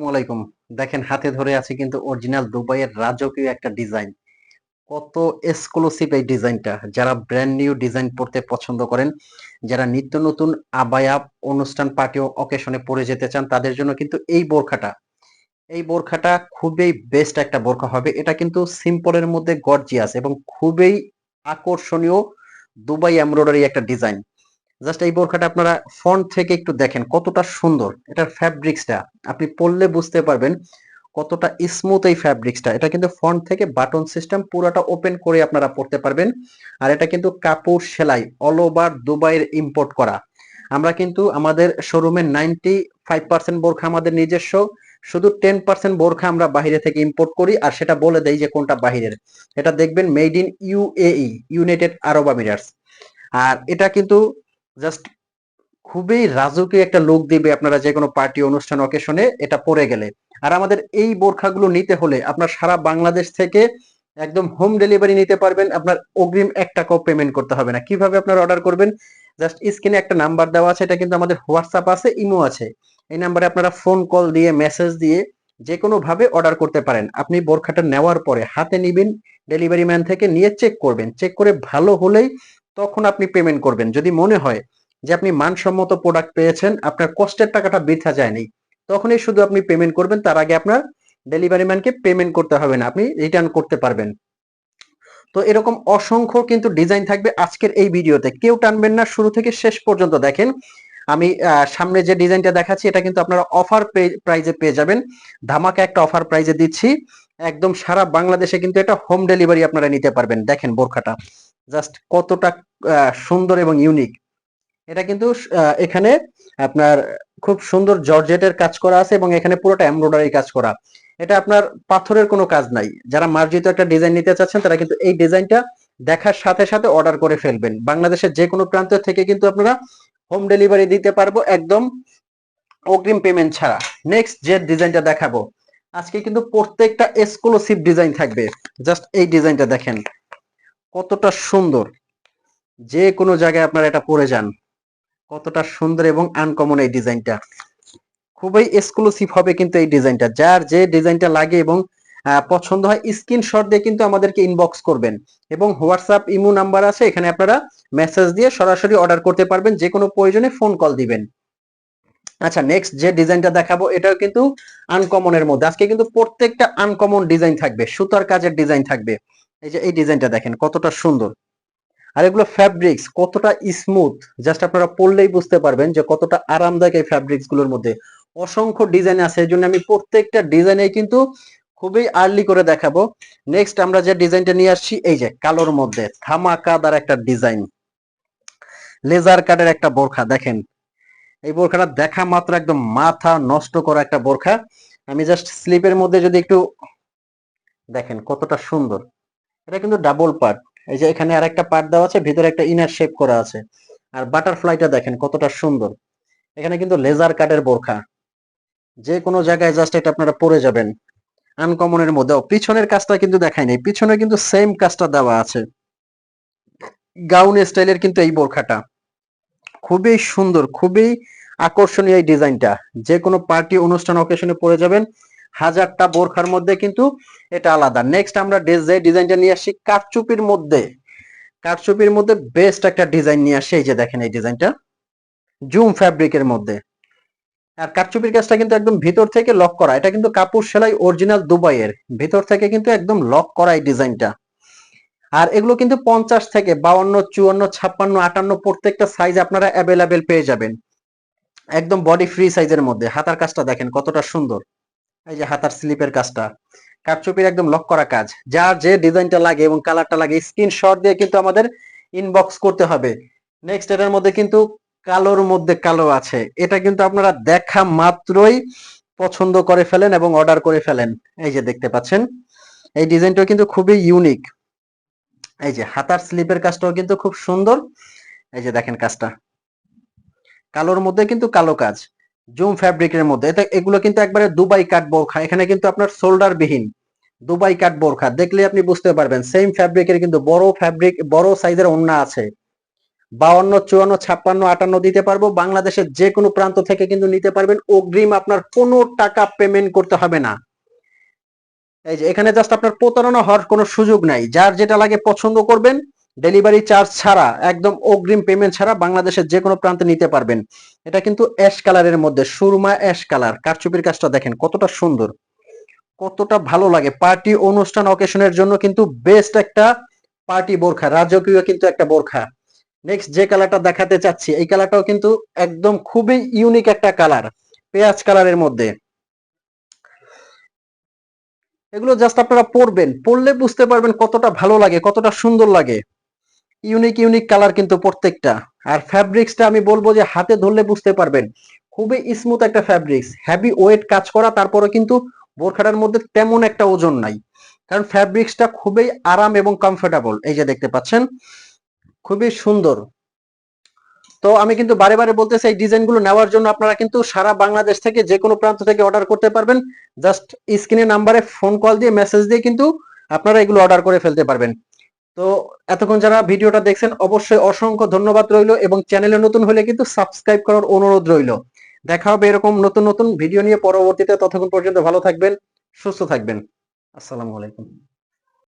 আসসালামু আলাইকুম। দেখেন, হাতে ধরে আছে কিন্তু অরিজিনাল দুবাইয়ের রাজকীয় একটা ডিজাইন কত এক্সক্লুসিভ এই ডিজাইনটা যারা ব্র্যান্ড নিউ ডিজাইন পড়তে পছন্দ করেন, যারা নিত্য নতুন আবায়া অনুষ্ঠান পার্টি ও অকেশনে পরে যেতে চান, তাদের জন্য কিন্তু এই বোরখাটা। এই বোরখাটা খুবই বেস্ট একটা বোরখা হবে। এটা কিন্তু সিম্পলের মধ্যে গর্জিয়াস এবং খুবই আকর্ষণীয় দুবাই এমব্রয়ডারি একটা ডিজাইন জাস্ট এই বোরখাটা আপনারা ফ্রন্ট থেকে একটু দেখেন কতটা সুন্দর। এটার ফ্যাব্রিক্সটা আপনি পরলে বুঝতে পারবেন কতটা স্মুথ এই ফ্যাব্রিক্সটা এটা কিন্তু ফ্রন্ট থেকে বাটন সিস্টেম পুরোটা ওপেন করে আপনারা পড়তে পারবেন। আর এটা কিন্তু কাপড় সেলাই অল ওভার দুবাইয়ের ইম্পোর্ট করা। আমরা কিন্তু আমাদের শোরুমের নাইনটি ফাইভ পার্সেন্ট বোরখা আমাদের নিজস্ব। শুধু টেন পার্সেন্ট বোরখা আমরা বাহিরে থেকে ইম্পোর্ট করি আর সেটা বলে দেই যে কোনটা বাহিরের। এটা দেখবেন made in UAE United Arab Emirates আর এটা কিন্তু জাস্ট খুবই রাজকীয় একটা লুক দিবে আপনারা যে কোনো পার্টি, অনুষ্ঠান অকেশনে এটা পরে গেলে। আর আমাদের এই বোরখাগুলো নিতে হলে আপনার সারা বাংলাদেশ থেকে একদম হোম ডেলিভারি নিতে পারবেন। আপনার অগ্রিম এক টাকাও পেমেন্ট করতে হবে না। কীভাবে আপনারা অর্ডার করবেন? জাস্ট স্ক্রিনে একটা নাম্বার দেওয়া আছে, এটা কিন্তু আমাদের হোয়াটসঅ্যাপ আছে ইমো আছে। এই নাম্বারে আপনারা ফোন কল দিয়ে মেসেজ দিয়ে যে ভাবে অর্ডার করতে পারেন। আপনি বোরখাটা নেওয়ার পরে হাতে নিবেন ডেলিভারি ম্যান থেকে নিয়ে চেক করবেন। চেক করে ভালো হলেই তখন আপনি পেমেন্ট করবেন। যদি মনে হয় যে আপনি মানসম্মত প্রোডাক্ট পেয়েছেন, আপনার কষ্টের টাকাটা বৃথা যায়নি, তখনই শুধু আপনি পেমেন্ট করবেন, তার আগে আপনার ডেলিভারি ম্যানকে পেমেন্ট করতে হবে না, আপনি রিটার্ন করতে পারবেন। তো এরকম অসংখ্য কিন্তু ডিজাইন থাকবে আজকের এই ভিডিওতে। কেউ টানবেন না, শুরু থেকে শেষ পর্যন্ত দেখেন। আমি সামনে যে ডিজাইনটা দেখাচ্ছি, এটা কিন্তু আপনারা অফার প্রাইজে পেয়ে যাবেন। ধামাকা একটা অফার প্রাইজে দিচ্ছি। একদম সারা বাংলাদেশে কিন্তু এটা হোম ডেলিভারি আপনারা নিতে পারবেন। দেখেন বোরখাটা। জাস্ট কতটা সুন্দর এবং ইউনিক এটা কিন্তু এখানে আপনার খুব সুন্দর জর্জেটের কাজ করা আছে এবং এখানে পুরোটা এমব্রয়ডারি কাজ করা। এটা আপনার পাথরের কোনো কাজ নাই। যারা মার্জিত একটা ডিজাইন নিতে চাচ্ছেন, তারা কিন্তু এই ডিজাইনটা দেখার সাথে সাথে অর্ডার করে ফেলবেন। বাংলাদেশের যে কোনো প্রান্ত থেকে কিন্তু আপনারা হোম ডেলিভারি দিতে পারব একদম অগ্রিম পেমেন্ট ছাড়া। নেক্সট যে ডিজাইনটা দেখাবো। আজকে কিন্তু প্রত্যেকটা এক্সক্লুসিভ ডিজাইন থাকবে। জাস্ট এই ডিজাইনটা দেখেন। কতটা সুন্দর। যে কোনো জায়গায় আপনারা এটা পরে যান। কতটা সুন্দর এবং আনকমন এই ডিজাইনটা। খুবই এক্সক্লুসিভ হবে কিন্তু এই ডিজাইনটা। যার যে ডিজাইনটা লাগে এবং পছন্দ হয় স্ক্রিনশট দিয়ে কিন্তু আমাদেরকে ইনবক্স করবেন। এবং হোয়াটসঅ্যাপ ইমো নাম্বার আছে, এখানে আপনারা মেসেজ দিয়ে সরাসরি অর্ডার করতে পারবেন। যে কোনো প্রয়োজনে ফোন কল দিবেন। আচ্ছা নেক্সট যে ডিজাইনটা দেখাবো, এটাও কিন্তু আনকমনের মধ্যে। আজকে কিন্তু প্রত্যেকটা আনকমন ডিজাইন থাকবে। সুতার কাজের ডিজাইন থাকবে। এই যে, এই ডিজাইনটা দেখেন, কতটা সুন্দর। আর এগুলো ফ্যাব্রিক্স কতটা স্মুথ জাস্ট আপনারা পড়লেই বুঝতে পারবেন যে কতটা আরামদায়ক এই ফ্যাব্রিক্সগুলোর মধ্যে। অসংখ্য ডিজাইন আছে, এই জন্য আমি প্রত্যেকটা ডিজাইনে কিন্তু খুবই আর্লি করে দেখাবো। নেক্সট আমরা যে ডিজাইনটা নিয়ে আসছি, এই যে কালোর মধ্যে থামাকাদার একটা ডিজাইন লেজার কাটের একটা বোরখা, দেখেন। এই বোরখাটা দেখা মাত্র একদম মাথা নষ্ট করা একটা বোরখা। আমি জাস্ট স্লিপের মধ্যে যদি একটু দেখেন কতটা সুন্দর। এটা কিন্তু ডাবল পার্ট এই যে এখানে আর একটা পার্ট দেওয়া আছে, ভিতরে একটা ইনার শেপ করা আছে। আর বাটারফ্লাইটা দেখেন কতটা সুন্দর। এখানে কিন্তু লেজার কাটের বোরখা। যে কোনো জায়গায় জাস্ট এটা আপনারা পরে যাবেন। আনকমনের মধ্যে পিছনের কাজটা কিন্তু দেখাই নাই। পিছনে কিন্তু সেম কাজটা দেওয়া আছে। গাউন স্টাইলের কিন্তু এই বোরখাটা। খুবই সুন্দর, খুবই আকর্ষণীয় এই ডিজাইনটা যে কোনো পার্টি অনুষ্ঠান অকেশনে পরে যাবেন। হাজারটা বোরখার মধ্যে কিন্তু এটা আলাদা। নেক্সট আমরা ডিজাইনটা নিয়ে আসি কাঠচুপির মধ্যে। কাঠচুপির মধ্যে বেস্ট একটা ডিজাইন নিয়ে আসে এই যে দেখেন এই ডিজাইনটা জুম ফ্যাব্রিকের মধ্যে। আর কাঠচুপির কাজটা কিন্তু একদম ভিতর থেকে লক করা। এটা কিন্তু কাপড় সেলাই অরিজিনাল দুবাইয়ের। ভিতর থেকে কিন্তু একদম লক করা এই ডিজাইনটা আর এগুলো কিন্তু পঞ্চাশ থেকে বাউন্ন, চুয়ান্ন, ছাপ্পান্ন, আটান্ন প্রত্যেকটা সাইজ আপনারা অ্যাভেলেবেল পেয়ে যাবেন। একদম বডি ফ্রি সাইজের মধ্যে। হাতার কাজটা দেখেন কতটা সুন্দর। এই যে হাতার স্লিপের কাজটা কাঠচুপির একদম লক করা কাজ। যার যে ডিজাইনটা লাগে এবং কালারটা লাগে স্ক্রিনশট দিয়ে কিন্তু আমাদের ইনবক্স করতে হবে। নেক্সট এটার মধ্যে কিন্তু কালোর মধ্যে কালো আছে। এটা কিন্তু আপনারা দেখা মাত্রই পছন্দ করে ফেলেন এবং অর্ডার করে ফেলেন। এই যে দেখতে পাচ্ছেন, এই ডিজাইনটাও কিন্তু খুবই ইউনিক এই যে হাতার স্লিপের কাজটাও কিন্তু খুব সুন্দর। এই যে দেখেন কাজটা। কালোর মধ্যে কিন্তু কালো কাজ। জুম ফ্যাব্রিকের মধ্যে। এটা, এগুলো কিন্তু একবারে দুবাই কাট বোরখা এখানে কিন্তু আপনার শোল্ডার বিহীন। দুবাই কাট বোরখা দেখলে আপনি বুঝতে পারবেন সেম ফ্যাব্রিকের কিন্তু বড় ফ্যাব্রিক বড় সাইজের ওন্না আছে। বাউন্ন চুয়ান্ন, ছাপ্পান্ন, আটান্ন দিতে পারব। বাংলাদেশের যে কোনো প্রান্ত থেকে কিন্তু নিতে পারবেন। অগ্রিম আপনার কোনো টাকা পেমেন্ট করতে হবে না। এই যে, এখানে জাস্ট আপনার প্রতারণা হওয়ার কোনো সুযোগ নাই। যার যেটা লাগে পছন্দ করবেন ডেলিভারি চার্জ ছাড়া, একদম অগ্রিম পেমেন্ট ছাড়া বাংলাদেশের যে কোনো প্রান্তে নিতে পারবেন। এটা কিন্তু অ্যাশ কালারের মধ্যে, সুরমা অ্যাশ কালার কারচুপির কাজটা দেখেন, কতটা সুন্দর। কতটা ভালো লাগে। পার্টি অনুষ্ঠান অকেশনের জন্য কিন্তু বেস্ট একটা পার্টি বোরখা, রাজকীয় কিন্তু একটা বোরখা। নেক্সট যে কালারটা দেখাতে চাচ্ছি, এই কালারটাও কিন্তু একদম খুবই ইউনিক একটা কালার পেঁয়াজ কালারের মধ্যে। এগুলো জাস্ট আপনারা পড়বেন পড়লে বুঝতে পারবেন কতটা ভালো লাগে, কতটা সুন্দর লাগে। ইউনিক ইউনিক কালার কিন্তু প্রত্যেকটা। আর ফ্যাব্রিক্সটা আমি বলব যে হাতে ধরলে বুঝতে পারবেন। খুবই স্মুথ একটা ফ্যাব্রিক্স হ্যাভি ওয়েট কাজ করা তারপরে কিন্তু বোরখাটার মধ্যে তেমন একটা ওজন নাই। কারণ ফ্যাব্রিক্সটা খুবই আরাম এবং কমফোর্টেবল এই যে দেখতে পাচ্ছেন, খুবই সুন্দর। তো আমি কিন্তু বারে বারে বলতেছি, এই ডিজাইনগুলো নেওয়ার জন্য আপনারা কিন্তু সারা বাংলাদেশ থেকে যে কোনো প্রান্ত থেকে অর্ডার করতে পারবেন। জাস্ট স্ক্রিনে নাম্বারে ফোন কল দিয়ে মেসেজ দিয়ে কিন্তু আপনারা এগুলো অর্ডার করে ফেলতে পারবেন। তো এতক্ষণ যারা ভিডিওটা দেখছেন, অবশ্যই অসংখ্য ধন্যবাদ রইল এবং চ্যানেলে নতুন হলে কিন্তু সাবস্ক্রাইব করার অনুরোধ রইল। দেখা হবে এরকম নতুন নতুন ভিডিও নিয়ে পরবর্তীতে। ততক্ষণ পর্যন্ত ভালো থাকবেন, সুস্থ থাকবেন। আসসালামু আলাইকুম।